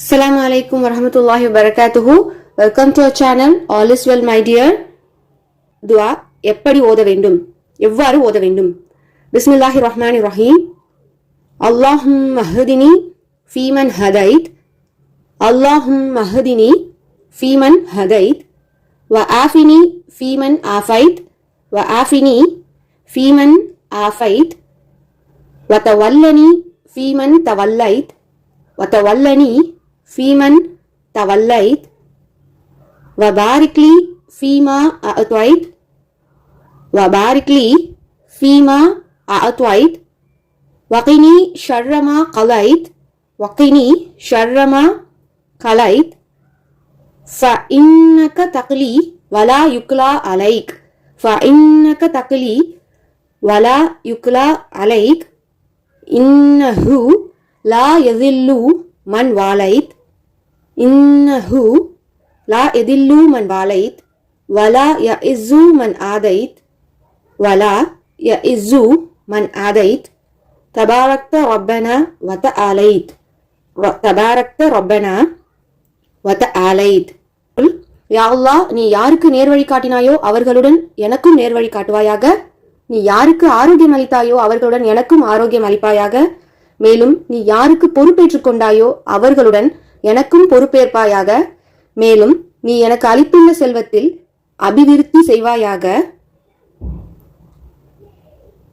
Assalamu alaikum warahmatullahi wabarakatuhu. Welcome to our channel. All is well, my dear. துவா எப்படி ஓத வேண்டும்? எவ்வாறு ஓத வேண்டும்? பிஸ்மில்லாஹி ரஹ்மான் ரஹீம் அல்லாஹும் மஹதினி ஃபீமன் ஹதைத் அல்லாஹும் மஹதினி ஃபீமன் ஹதைத் வ ஆஃபினி ஃபீமன் ஆஃபைத் வ ஆஃபினி ஃபீமன் ஆஃபைத் வ தவல்லனி ஃபீமன் தவல்லைத் வ தவல்லனி فيمن توليت. وبارك لي فيما أعطيت. وبارك لي فيما أعطيت. وقني شر ما قضيت وقني شر ما قضيت فإنك تقلي ولا يقلى عليك. فإنك تقلي ولا يقلى عليك. إنه لا يذل من واليت. இன்னஹு லா எதில்லு மன் வாலைத் வலா ய இஸ்ஸு மன் ஆதைத் வலா ய இஸ்ஸு மன் ஆதைத் தபாரக்த ரப்பனா வத ஆலைத் தபாரக்த ரப்பனா வத ஆலைத் யா நீ யாருக்கு நேர்வழி காட்டினாயோ அவர்களுடன் எனக்கும் நேர்வழி காட்டுவாயாக? நீ யாருக்கு ஆரோக்கியம் அளித்தாயோ அவர்களுடன் எனக்கும் ஆரோக்கியம் அளிப்பாயாக? மேலும் நீ யாருக்கு பொறுப்பேற்றுக் கொண்டாயோ அவர்களுடன் எனக்கும் பொறுப்பேற்பாயாக. மேலும் நீ எனக்கு அளித்துள்ள செல்வத்தில் அபிவிருத்தி செய்வாயாக.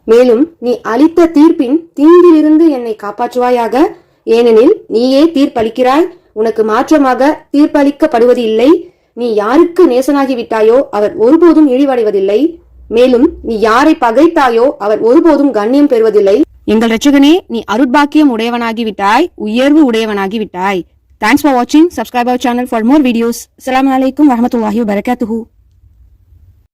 மேலும் நீ அளித்த தீர்ப்பின் தீங்கிலிருந்து என்னை காப்பாற்றுவாயாக. ஏனெனில் நீயே தீர்ப்பளிக்கிறாய். உனக்கு மாற்றமாக தீர்ப்பளிக்கப்படுவது இல்லை நீ யாருக்கு நேசனாகிவிட்டாயோ அவர் ஒருபோதும் இழிவடைவதில்லை. மேலும் நீ யாரை பகைத்தாயோ அவர் ஒருபோதும் கண்ணியம் பெறுவதில்லை. எங்கள் ரட்சகனே நீ அருட்பாக்கியம் உடையவனாகிவிட்டாய் உயர்வு உடையவனாகிவிட்டாய். Thanks for watching. Subscribe our channel for more videos. Assalamualaikum warahmatullahi wabarakatuh.